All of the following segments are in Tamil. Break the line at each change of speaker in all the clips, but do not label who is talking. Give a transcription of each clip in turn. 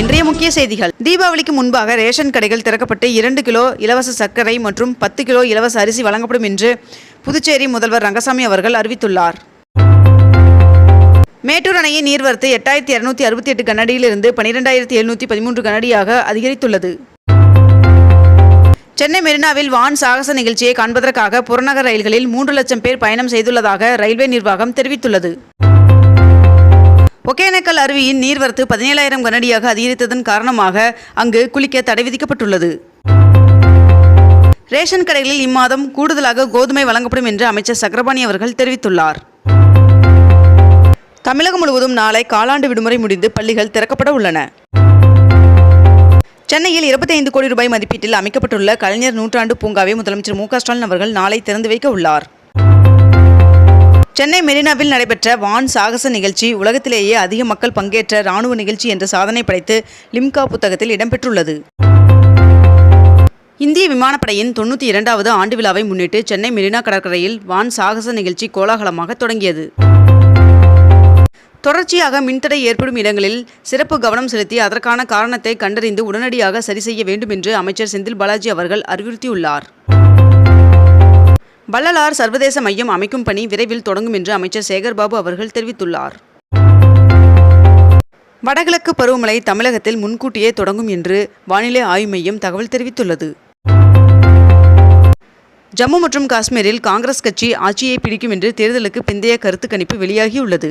இன்றைய முக்கிய செய்திகள். தீபாவளிக்கு முன்பாக ரேஷன் கடைகள் திறக்கப்பட்டு இரண்டு கிலோ இலவச சர்க்கரை மற்றும் பத்து கிலோ இலவச அரிசி வழங்கப்படும் என்று புதுச்சேரி முதல்வர் ரங்கசாமி அவர்கள் அறிவித்துள்ளார். மேட்டூர் அணையின் நீர்வரத்து எட்டாயிரத்தி இருநூத்தி அறுபத்தி எட்டு கனடியிலிருந்து பனிரெண்டாயிரத்தி எழுநூற்றி பதிமூன்று கனடியாக அதிகரித்துள்ளது. சென்னை மெரினாவில் வான் சாகச நிகழ்ச்சியை காண்பதற்காக புறநகர் ரயில்களில் மூன்று லட்சம் பேர் பயணம் செய்துள்ளதாக ரயில்வே நிர்வாகம் தெரிவித்துள்ளது. ஒகேனக்கல் அருவியின் நீர்வரத்து பதினேழாயிரம் கனடியாக அதிகரித்ததன் காரணமாக அங்கு குளிக்க தடை விதிக்கப்பட்டுள்ளது. ரேஷன் கடைகளில் இம்மாதம் கூடுதலாக கோதுமை வழங்கப்படும் என்று அமைச்சர் சக்கரபாணி அவர்கள் தெரிவித்துள்ளார். தமிழகம் முழுவதும் நாளை காலாண்டு விடுமுறை முடிந்து பள்ளிகள் திறக்கப்பட உள்ளன. சென்னையில் 25 கோடி ரூபாய் மதிப்பீட்டில் அமைக்கப்பட்டுள்ள கலைஞர் நூற்றாண்டு பூங்காவை முதலமைச்சர் மு க ஸ்டாலின் அவர்கள் நாளை திறந்து வைக்க உள்ளார். சென்னை மெரினாவில் நடைபெற்ற வான் சாகச நிகழ்ச்சி உலகத்திலேயே அதிக மக்கள் பங்கேற்ற ராணுவ நிகழ்ச்சி என்ற சாதனை படைத்து லிம்கா புத்தகத்தில் இடம்பெற்றுள்ளது. இந்திய விமானப்படையின் தொண்ணூற்றி இரண்டாவது ஆண்டு விழாவை முன்னிட்டு சென்னை மெரினா கடற்கரையில் வான் சாகச நிகழ்ச்சி கோலாகலமாக தொடங்கியது. தொடர்ச்சியாக மின்தடை ஏற்படும் இடங்களில் சிறப்பு கவனம் செலுத்தி அதற்கான காரணத்தை கண்டறிந்து உடனடியாக சரி செய்ய வேண்டும் என்று அமைச்சர் செந்தில் பாலாஜி அவர்கள் அறிவுறுத்தியுள்ளார். வள்ளலார் சர்வதேச மையம் அமைக்கும் பணி விரைவில் தொடங்கும் என்று அமைச்சர் சேகர்பாபு அவர்கள் தெரிவித்துள்ளார். வடகிழக்கு பருவமழை தமிழகத்தில் முன்கூட்டியே தொடங்கும் என்று வானிலை ஆய்வு மையம் தகவல் தெரிவித்துள்ளது. ஜம்மு மற்றும் காஷ்மீரில் காங்கிரஸ் கட்சி ஆட்சியை பிடிக்கும் என்று தேர்தலுக்கு பிந்தைய கருத்து கணிப்பு வெளியாகியுள்ளது.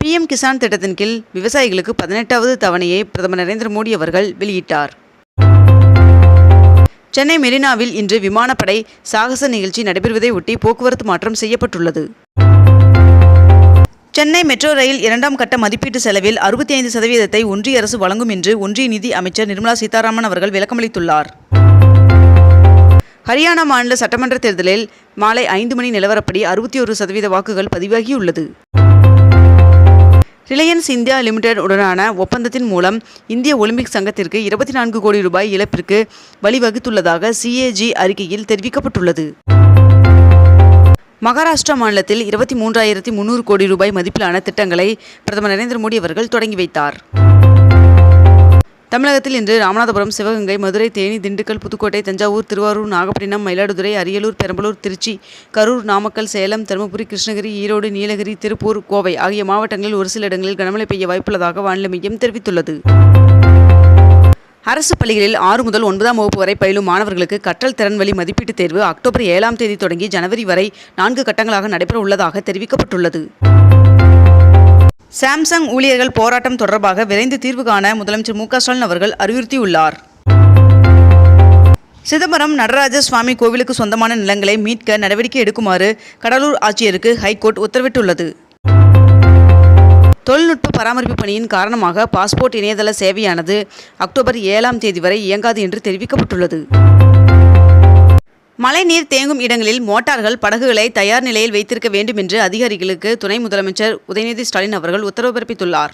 பிஎம் கிசான் திட்டத்தின் கீழ் விவசாயிகளுக்கு பதினெட்டாவது தவணையை பிரதமர் நரேந்திர மோடி அவர்கள் வெளியிட்டார். சென்னை மெரினாவில் இன்று விமானப்படை சாகச நிகழ்ச்சி நடைபெறுவதை ஒட்டி போக்குவரத்து மாற்றம் செய்யப்பட்டுள்ளது. சென்னை மெட்ரோ ரயில் இரண்டாம் கட்ட மதிப்பீட்டு செலவில் அறுபத்தி ஐந்து சதவீதத்தை ஒன்றிய அரசு வழங்கும் என்று ஒன்றிய நிதி அமைச்சர் நிர்மலா சீதாராமன் அவர்கள் விளக்கமளித்துள்ளார். ஹரியானா மாநில சட்டமன்ற தேர்தலில் மாலை ஐந்து மணி நிலவரப்படி அறுபத்தி ஒரு சதவீத வாக்குகள் பதிவாகியுள்ளது. ரிலையன்ஸ் இந்தியா லிமிடெட் உடனான ஒப்பந்தத்தின் மூலம் இந்திய ஒலிம்பிக் சங்கத்திற்கு இருபத்தி நான்கு கோடி ரூபாய் இழப்பிற்கு வழிவகுத்துள்ளதாக சிஏஜி அறிக்கையில் தெரிவிக்கப்பட்டுள்ளது. மகாராஷ்டிரா மாநிலத்தில் இருபத்தி மூன்றாயிரத்தி முன்னூறு கோடி ரூபாய் மதிப்பிலான திட்டங்களை பிரதமர் நரேந்திர மோடி அவர்கள் தொடங்கி வைத்தார். தமிழகத்தில் இன்று ராமநாதபுரம் சிவகங்கை மதுரை தேனி திண்டுக்கல் புதுக்கோட்டை தஞ்சாவூர் திருவாரூர் நாகப்பட்டினம் மயிலாடுதுறை அரியலூர் பெரம்பலூர் திருச்சி கரூர் நாமக்கல் சேலம் தருமபுரி கிருஷ்ணகிரி ஈரோடு நீலகிரி திருப்பூர் கோவை ஆகிய மாவட்டங்களில் ஒரு சில இடங்களில் கனமழை பெய்ய வாய்ப்புள்ளதாக வானிலை மையம் தெரிவித்துள்ளது. அரசு பள்ளிகளில் ஆறு முதல் ஒன்பதாம் வகுப்பு வரை பயிலும் மாணவர்களுக்கு கற்றல் திறன் வழி மதிப்பீட்டுத் தேர்வு அக்டோபர் ஏழாம் தேதி தொடங்கி ஜனவரி வரை நான்கு கட்டங்களாக நடைபெற உள்ளதாக தெரிவிக்கப்பட்டுள்ளது. சாம்சங் ஊழியர்கள் போராட்டம் தொடர்பாக விரைந்து தீர்வு காண முதலமைச்சர் மு ஸ்டாலின் அவர்கள் அறிவுறுத்தியுள்ளார். சிதம்பரம் நடராஜ சுவாமி கோவிலுக்கு சொந்தமான நிலங்களை மீட்க நடவடிக்கை எடுக்குமாறு கடலூர் ஆட்சியருக்கு ஹைகோர்ட் உத்தரவிட்டுள்ளது. தொழில்நுட்ப பராமரிப்பு பணியின் காரணமாக பாஸ்போர்ட் இணையதள சேவையானது அக்டோபர் ஏழாம் தேதி வரை இயங்காது என்று தெரிவிக்கப்பட்டுள்ளது. மழைநீர் தேங்கும் இடங்களில் மோட்டார்கள் படகுகளை தயார் நிலையில் வைத்திருக்க வேண்டும் என்று அதிகாரிகளுக்கு துணை முதலமைச்சர் உதயநிதி ஸ்டாலின் அவர்கள் உத்தரவு பிறப்பித்துள்ளார்.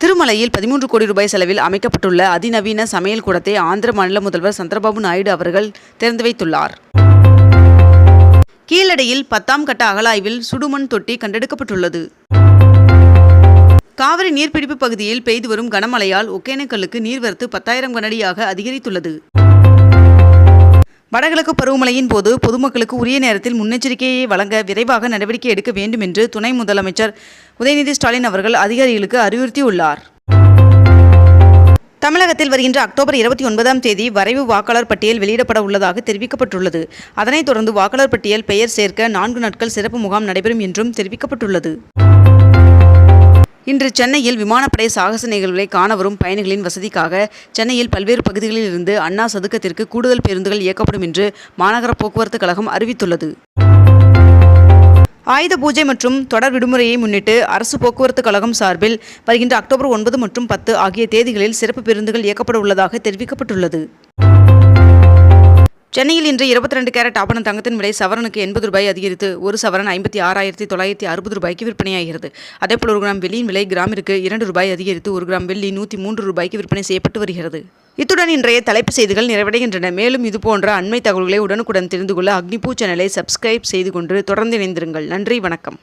திருமலையில் பதிமூன்று கோடி ரூபாய் செலவில் அமைக்கப்பட்டுள்ள அதிநவீன சமையல் கூடத்தை ஆந்திர மாநில முதல்வர் சந்திரபாபு நாயுடு அவர்கள் திறந்து வைத்துள்ளார். கீழடியில் பத்தாம் கட்ட அகலாய்வில் சுடுமண் தொட்டி கண்டெடுக்கப்பட்டுள்ளது. காவிரி நீர்பிடிப்பு பகுதியில் பெய்து வரும் கனமழையால் ஒகேனக்கல்லுக்கு நீர்வரத்து பத்தாயிரம் கனடியாக அதிகரித்துள்ளது. வடகிழக்கு பருவமழையின் போது பொதுமக்களுக்கு உரிய நேரத்தில் முன்னெச்சரிக்கையை வழங்க விரைவாக நடவடிக்கை எடுக்க வேண்டும் என்று துணை முதலமைச்சர் உதயநிதி ஸ்டாலின் அவர்கள் அதிகாரிகளுக்கு அறிவுறுத்தியுள்ளார். தமிழகத்தில் வருகின்ற அக்டோபர் இருபத்தி ஒன்பதாம் தேதி வரைவு வாக்காளர் பட்டியல் வெளியிடப்பட உள்ளதாக தெரிவிக்கப்பட்டுள்ளது. அதனைத் தொடர்ந்து வாக்காளர் பட்டியல் பெயர் சேர்க்க நான்கு நாட்கள் சிறப்பு முகாம் நடைபெறும் என்றும் தெரிவிக்கப்பட்டுள்ளது. இன்று சென்னையில் விமானப்படை சாகச நிகழ்வுகளை காண வரும் பயணிகளின் வசதிக்காக சென்னையில் பல்வேறு பகுதிகளில் இருந்து அண்ணா சதுக்கத்திற்கு கூடுதல் பேருந்துகள் இயக்கப்படும் என்று மாநகர போக்குவரத்து கழகம் அறிவித்துள்ளது. ஆயுத பூஜை மற்றும் தொடர் விடுமுறையை முன்னிட்டு அரசு போக்குவரத்து கழகம் சார்பில் வருகின்ற அக்டோபர் ஒன்பது மற்றும் பத்து ஆகிய தேதிகளில் சிறப்பு பேருந்துகள் இயக்கப்பட உள்ளதாக தெரிவிக்கப்பட்டுள்ளது. சென்னையில் இன்று இருபத்தி ரெண்டு கேரட் ஆபண தங்கத்தின் விலை சவரனுக்கு எண்பது ரூபாய் அதிகரித்து ஒரு சவரன் ஐம்பத்தி ஆறாயிரத்தி தொள்ளாயிரத்தி அறுபது ரூபாய்க்கு விற்பனையாகிறது. அதேபோல் ஒரு கிராம் வெள்ளியின் விலை கிராமிற்கு இரண்டு ரூபாய் அதிகரித்து ஒரு கிராம் வெள்ளி நூற்றி மூன்று ரூபாய்க்கு விற்பனை செய்யப்பட்டு வருகிறது. இத்துடன் இன்றைய தலைப்பு செய்திகள் நிறைவடைகின்றன. மேலும் இதுபோன்ற அண்மை தகவல்களை உடனுக்குடன் தெரிந்து கொள்ள அக்னிபூ சேனலை சப்ஸ்கிரைப் செய்து கொண்டு தொடர்ந்து இணைந்திருங்கள். நன்றி வணக்கம்.